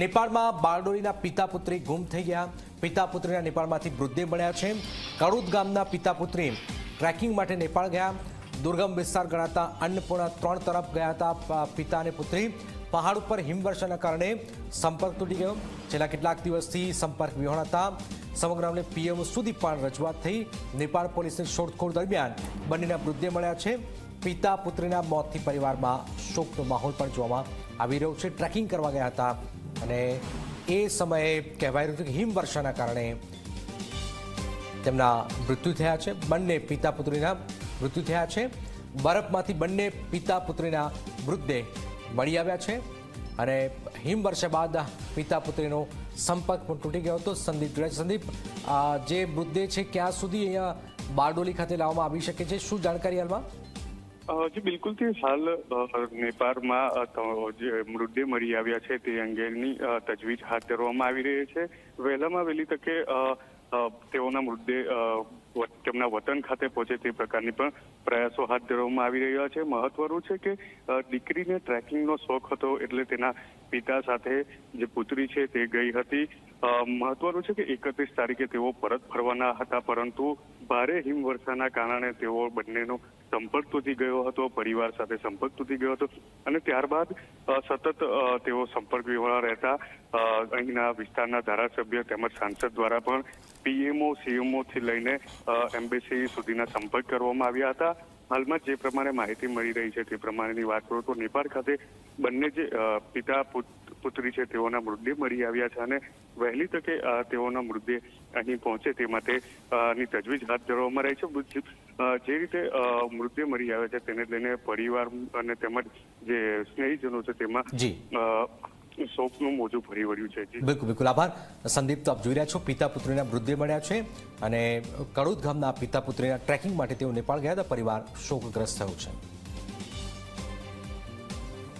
નેપાળમાં બારડોલીના પિતા પુત્રી ગુમ થઈ ગયા. પિતા પુત્રીના નેપાળમાંથી મૃતદેહ મળ્યા છે. કડુદ ગામના પિતા પુત્રી ટ્રેકિંગ માટે નેપાળ ગયા. દુર્ગમ વિસ્તાર ગણાતા અન્નપૂર્ણા ત્રણ તરફ ગયા હતા પિતા અને પુત્રી. પહાડ ઉપર હિમવર્ષાના કારણે સંપર્ક તૂટી ગયો. છેલ્લા કેટલાક દિવસથી સંપર્ક વિહોણા હતા. સમગ્ર મામલે પીએમ સુધી પણ રજૂઆત થઈ. નેપાળ પોલીસની શોધખોળ દરમિયાન બંનેના મૃતદેહ મળ્યા છે. પિતા પુત્રીના મોતથી પરિવારમાં શોકનો માહોલ પણ જોવામાં આવી રહ્યો છે. ટ્રેકિંગ કરવા ગયા હતા અને એ સમયે કહેવાય રહ્યું હતું કે હિમવર્ષાના કારણે તેમના મૃત્યુ થયા છે. બંને પિતા પુત્રીના મૃત્યુ થયા છે. બરફમાંથી બંને પિતા પુત્રીના મૃતદેહ મળી આવ્યા છે અને હિમવર્ષા બાદ પિતા પુત્રીનો સંપર્ક પણ તૂટી ગયો હતો. સંદીપ જોડે સંદીપ જે મૃતદેહ છે, ક્યાં સુધી અહીંયા બારડોલી ખાતે લાવવામાં આવી શકે છે? શું જાણકારી હાલમાં? જી, બિલકુલથી હાલ નેપાળમાં જે મૃતદેહ મળી આવ્યા છે તે અંગેની તજવીજ હાથ ધરવામાં આવી રહી છે. વહેલામાં વહેલી તકે તેઓના મૃતદેહ તેમના વતન ખાતે પહોંચે તે પ્રકારની પણ પ્રયાસો હાથ ધરવામાં આવી રહ્યા છે. મહત્વનું છે કે દીકરીને ટ્રેકિંગનો શોખ હતો એટલે તેના પિતા સાથે જે પુત્રી છે તે ગઈ હતી. મહત્વનું છે કે એકત્રીસ તારીખે તેઓ પરત ફરવાના હતા, પરંતુ ભારે હિમવર્ષાના કારણે તેઓ બંનેનો સંપર્ક તૂટી ગયો હતો, પરિવાર સાથે સંપર્ક તૂટી ગયો હતો અને ત્યારબાદ સતત તેઓ સંપર્ક વિહોણા રહેતા અહીંના વિસ્તારના ધારાસભ્ય તેમજ સાંસદ દ્વારા પણ પીએમઓ, સીએમઓ થી લઈને એમ્બેસી સુધીના સંપર્ક કરવામાં આવ્યા હતા. હાલમાં જે પ્રમાણે માહિતી મળી રહી છે તે પ્રમાણેની વાત કરું તો નેપાળ ખાતે બંને જે પિતા પુત- પુત્રી છે તેઓના મૃતદેહ મળી આવ્યા છે અને વહેલી તકે તેઓના મૃતદેહ અહીં પહોંચે તે માટે ની તજવીજ હાથ ધરવામાં રહી છે. જે રીતે મૃતદેહ મળી આવ્યા છે તેને લઈને પરિવાર અને તેમજ જે સ્નેહીજનો છે તેમાં શોકનું મોજું ભરી વળ્યું છે. બિલકુલ બિલકુલ. આભાર. સંદીપ તો આપ જોઈ રહ્યા છો પિતા પુત્રીના મૃતદેહ મળ્યા છે અને કડોદ ગામના પિતા પુત્રીના ટ્રેકિંગ માટે તેઓ નેપાળ ગયા હતા. પરિવાર શોકગ્રસ્ત થયો છે.